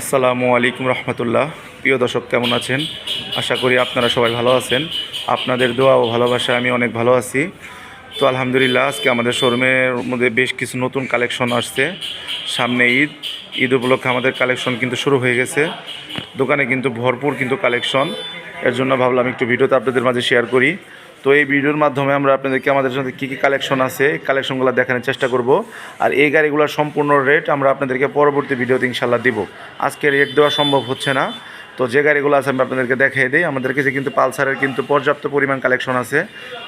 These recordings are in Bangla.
আসসালামু আলাইকুম রহমতুল্লাহ। প্রিয় দর্শক, কেমন আছেন? আশা করি আপনারা সবাই ভালো আছেন। আপনাদের দোয়া ও ভালোবাসায় আমি অনেক ভালো আছি। তো আলহামদুলিল্লাহ, আজকে আমাদের শোরুমের মধ্যে বেশ কিছু নতুন কালেকশন আসছে। সামনে ঈদ ঈদ উপলক্ষে আমাদের কালেকশন কিন্তু শুরু হয়ে গেছে। দোকানে কিন্তু ভরপুর কিন্তু কালেকশন। এর জন্য ভাবলাম একটু ভিডিওতে আপনাদের মাঝে শেয়ার করি। তো এই ভিডিওর মাধ্যমে আমরা আপনাদেরকে আমাদের সাথে কী কী কালেকশন আছে কালেকশনগুলো দেখানোর চেষ্টা করব। আর এই গাড়িগুলোর সম্পূর্ণ রেট আমরা আপনাদেরকে পরবর্তী ভিডিওতে ইনশাল্লাহ দিব। আজকে রেট দেওয়া সম্ভব হচ্ছে না। তো যে গাড়িগুলো আছে আমরা আপনাদেরকে দেখিয়ে দিই। আমাদের কাছে কিন্তু পালসারের কিন্তু পর্যাপ্ত পরিমাণ কালেকশন আছে।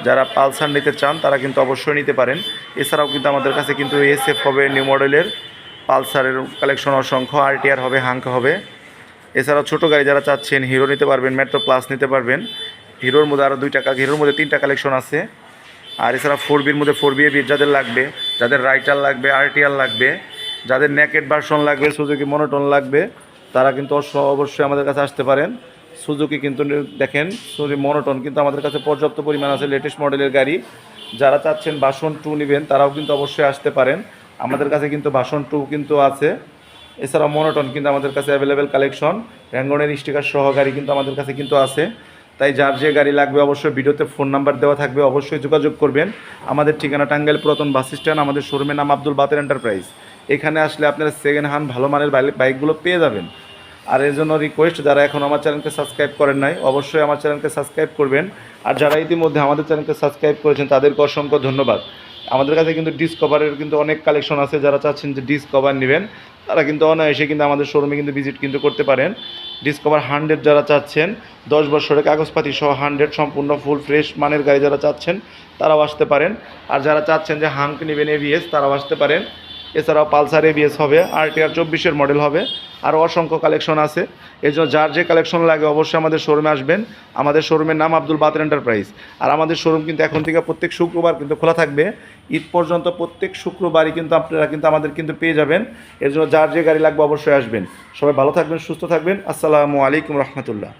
যারা পালসার নিতে চান, তারা কিন্তু অবশ্যই নিতে পারেন। এছাড়াও কিন্তু আমাদের কাছে কিন্তু এসএফ হবে নিউ মডেলের পালসারের কালেকশন অসংখ্য আরটিআর হবে হাঙ্ক হবে। এছাড়াও ছোটো গাড়ি যারা চাচ্ছেন হিরো নিতে পারবেন মেট্রো প্লাস নিতে পারবেন। হিরোর মধ্যে আরও দুই টাকা হিরোর মধ্যে তিনটা কালেকশন আছে। আর এছাড়া ফোর বির মধ্যে ফোর বি বির যাদের লাগবে, যাদের রাইটার লাগবে আরটিআর লাগবে, যাদের নেকেট ভার্সন লাগবে সুজুকি মনোটন লাগবে, তারা কিন্তু অবশ্য- অবশ্যই আমাদের কাছে আসতে পারেন। সুজুকি কিন্তু দেখেন সুজুকি মনোটন কিন্তু আমাদের কাছে পর্যাপ্ত পরিমাণ আছে লেটেস্ট মডেলের গাড়ি। যারা চাচ্ছেন বাসন টু নেবেন, তারাও কিন্তু অবশ্যই আসতে পারেন। আমাদের কাছে কিন্তু বাসন টু কিন্তু আছে। এছাড়াও মনোটন কিন্তু আমাদের কাছে অ্যাভেলেবেল কালেকশন র্যাঙ্গনের স্টিকার সহ গাড়ি কিন্তু আমাদের কাছে কিন্তু আছে। তাই যার যে গাড়ি লাগবে অবশ্যই ভিডিওতে ফোন নাম্বার দেওয়া থাকবে, অবশ্যই যোগাযোগ করবেন। আমাদের ঠিকানা টাঙ্গাইল পুরাতন বাস স্ট্যান্ড, আমাদের শোরুমের নাম আব্দুল বাতের এন্টারপ্রাইজ এখানে আসলে আপনারা সেকেন্ড হ্যান্ড ভালো মানের বাইকগুলো পেয়ে যাবেন। আর এর জন্য রিকোয়েস্ট যারা এখন আমার চ্যানেলকে সাবস্ক্রাইব করেন নাই, অবশ্যই আমার চ্যানেলকে সাবস্ক্রাইব করবেন। আর যারা ইতিমধ্যে আমাদের চ্যানেলকে সাবস্ক্রাইব করেছেন, তাদেরকে অসংখ্য ধন্যবাদ। আমাদের কাছে কিন্তু ডিসকভারের কিন্তু অনেক কালেকশন আছে, যারা চাচ্ছেন যে ডিসকভার নেবেন, তারা কিন্তু অনায়াসে কিন্তু আমাদের শোরুমে কিন্তু ভিজিট কিন্তু করতে পারেন। ডিসকভার হান্ড্রেড যারা চাচ্ছেন, দশ বছরের কাগজপাতি সহ হান্ড্রেড সম্পূর্ণ ফুল ফ্রেশ মানের গাড়ি যারা চাচ্ছেন, তারাও আসতে পারেন। আর যারা চাচ্ছেন যে হাঙ্ক নেবেন এভিএস তারাও আসতে পারেন। এছাড়াও পালসার এভিএস হবে আর টি আর চব্বিশের মডেল হবে। আরও অসংখ্য কালেকশন আছে। এই জন্য যার যে কালেকশন লাগে অবশ্যই আমাদের শোরুমে আসবেন। আমাদের শোরুমের নাম আব্দুল বাতের এন্টারপ্রাইজ আর আমাদের শোরুম কিন্তু এখন থেকে প্রত্যেক শুক্রবার কিন্তু খোলা থাকবে। ঈদ পর্যন্ত প্রত্যেক শুক্রবারই কিন্তু আপনারা কিন্তু আমাদের কিন্তু পেয়ে যাবেন। এর জন্য যার যে গাড়ি লাগবে অবশ্যই আসবেন। সবাই ভালো থাকবেন, সুস্থ থাকবেন। আসসালামু আলাইকুম রহমতুল্লাহ।